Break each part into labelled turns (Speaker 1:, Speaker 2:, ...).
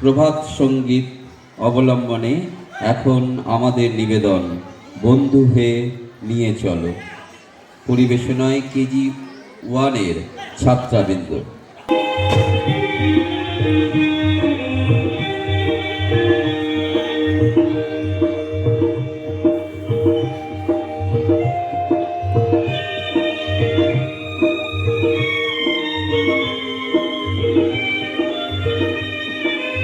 Speaker 1: প্রভাত সংগীত অবলম্বনে এখন আমাদের নিবেদন বন্ধু হয়ে নিয়ে চলো। পরিবেশনায় কেজি ওয়ানের ছাত্রাবৃন্দ।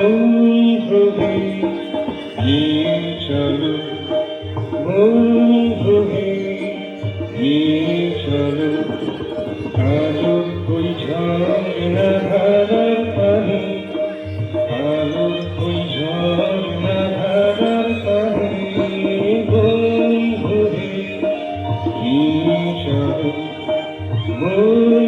Speaker 2: ভ্রমে নিয়ে চলো ভ্রমে নিয়ে চলো আলো কই ঝর্ণা ধারার পানি আলো কই ঝর্ণা ধারার পানি ভ্রমে নিয়ে চলো ভ্রমে